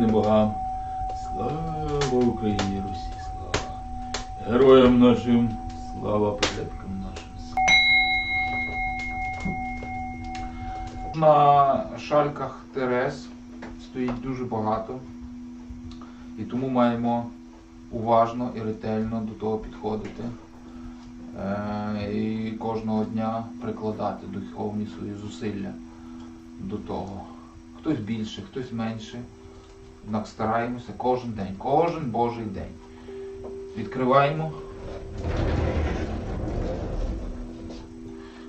рідним богам. Слава Україні, Русі, слава. Героям нашим, слава предкам нашим. На шальках Терес стоїть дуже багато. І тому маємо уважно і ретельно до того підходити. Е, і кожного дня прикладати духовні свої зусилля до того. Хтось більше, хтось менше. Однак стараємося кожен день, кожен Божий день. Відкриваємо.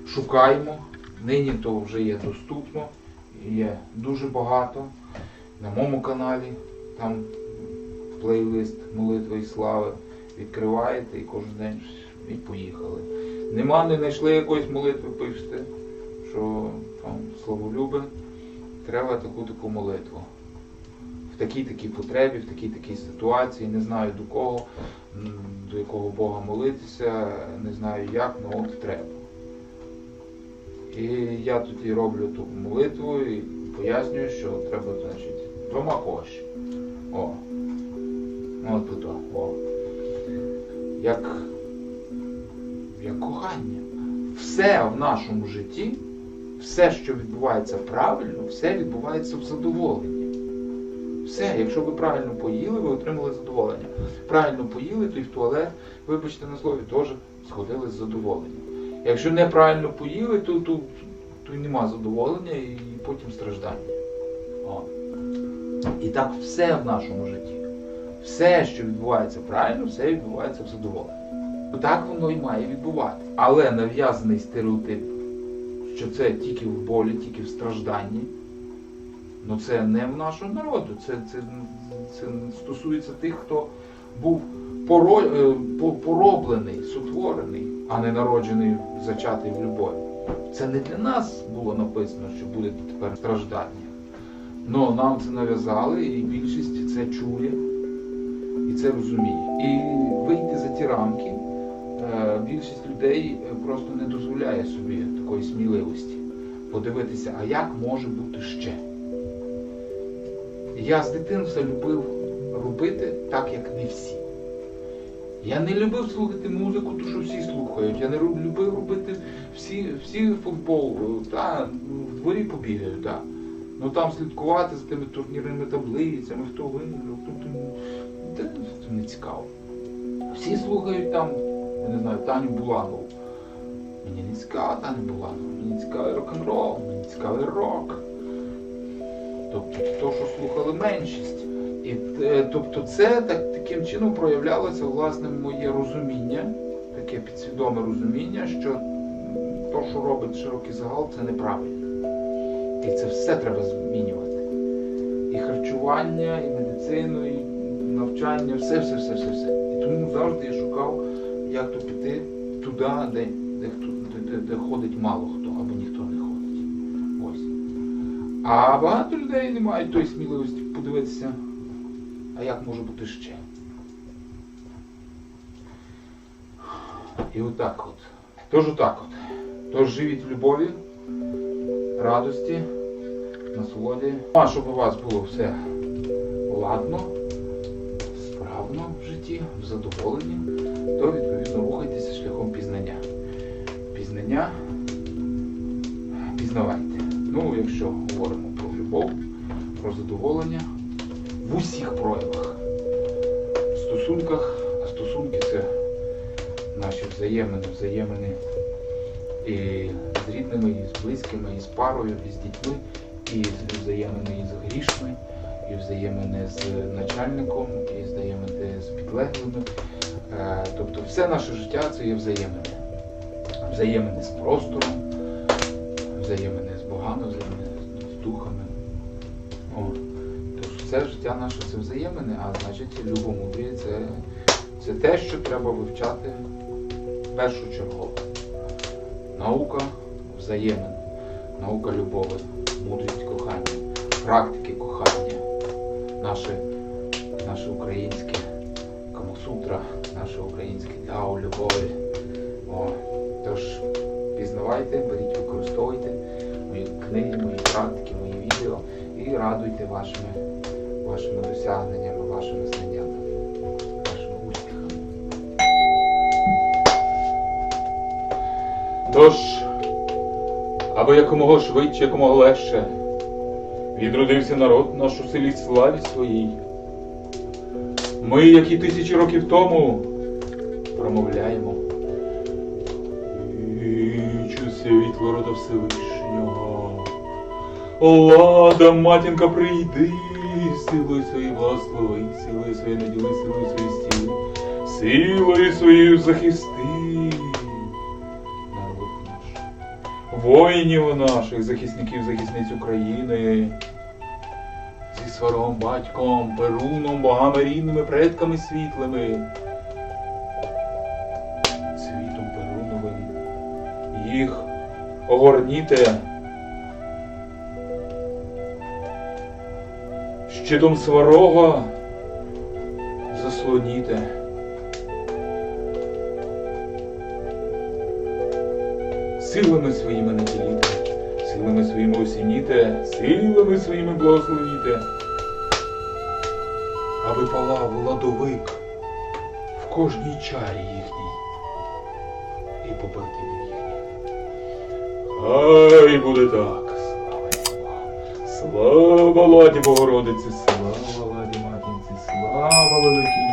Шукаємо. Нині то вже є доступно, є дуже багато. На моєму каналі там плейлист молитви і слави. Відкриваєте і кожен день і поїхали. Нема, не знайшли якоїсь молитви, пишете, що там словолюбе, треба таку таку молитву. Такій такій потребі, в такій такій ситуації, не знаю до кого, до якого Бога молитися, не знаю як, але от треба. І я тоді роблю ту молитву і пояснюю, що треба, значить, двома коші. О. Ну, От тут, о. Як, як кохання. Все в нашому житті, все, що відбувається правильно, все відбувається в задоволенні. Все, якщо ви правильно поїли, ви отримали задоволення. Правильно поїли, то й в туалет, вибачте на слові, теж сходили з задоволенням. Якщо неправильно поїли, то, то, то й нема задоволення і потім страждання. О. І так все в нашому житті. Все, що відбувається правильно, все відбувається в задоволенні. Так воно і має відбувати. Але нав'язаний стереотип, що це тільки в болі, тільки в стражданні, ну це не в нашого народу. Це, це, це стосується тих, хто був поро, е, пороблений, сотворений, а не народжений, зачатий в любові. Це не для нас було написано, що буде тепер страждання. Ну нам це нав'язали, і більшість це чує і це розуміє. І вийти за ті рамки е, більшість людей просто не дозволяє собі такої сміливості подивитися, а як може бути ще. Я з дитинства любив робити так, як не всі. Я не любив слухати музику, ту, що всі слухають. Я не любив робити всі, всі футбол, та, в дворі побігають, так. Ну там слідкувати за тими турнірними таблицями, хто виграв, хто. Та це не цікаво. Всі слухають там, я не знаю, Таню Буланову. Мені не цікава Таня Буланова, мені цікавий рок-н-рол, мені цікавий рок. Тобто то, що слухали меншість. І е, тобто це так, таким чином проявлялося власне моє розуміння, таке підсвідоме розуміння, що то, що робить широкий загал, це неправильно. І це все треба змінювати. І харчування, і медицину, і навчання, все, все, все, все, все. І тому завжди я шукав, як то піти туди, де, де, де, де ходить мало хто або ніхто не ходить. Ось. А багато людей не мають тої сміливості подивитися, а як може бути ще. І отак от. Тож отак от. Тож живіть в любові, радості, насолоді. А щоб у вас було все ладно, справно в житті, в задоволенні, то відповідно рухайтеся шляхом пізнання. Пізнання пізнавайте. Ну, якщо говоримо про любов, про задоволення в усіх проявах. В стосунках, а стосунки це наші взаємини, взаємини і з рідними, і з близькими, і з парою, і з дітьми, і взаємини з грішми, і взаємини з начальником, і взаємини з підлеглими. Е, Тобто все наше життя це є взаємини. Взаємини з простором, взаємини з богами, з духами. О. Тож все життя наше це взаємини, а значить любомудріє це, це те, що треба вивчати першочергово. Наука взаємин, наука любові, мудрість кохання, практики кохання, наше, наше українське Камасутра, наше українське Дао любові. О, тож пізнавайте, беріть, використовуйте книги, мої практики, мої відео і радуйте вашими вашими досягненнями, вашими знаннями. Тож, аби якомога швидше, якомога легше відродився народ наш у селі славі своїй. Ми, як і тисячі років тому, промовляємо. Вічу світло рода Всевишнього. Лада, матінка, прийди, силою своєю благослови, силою своєю наділи, силою своєю стіли, силою своєю захисти. Народ наш, воїнів наших, захисників, захисниць України, зі сваром батьком, Перуном, богами рідними, предками світлими, світом Перуновим, їх огорніте. Щитом сварога заслоніте. Силами своїми наділіте, силами своїми осініте, силами своїми благословіте, аби палав ладовик в кожній чарі їхній і їхніх. Хай буде так, слава Ладі Богородиці, слава Ладі Матінці, слава великій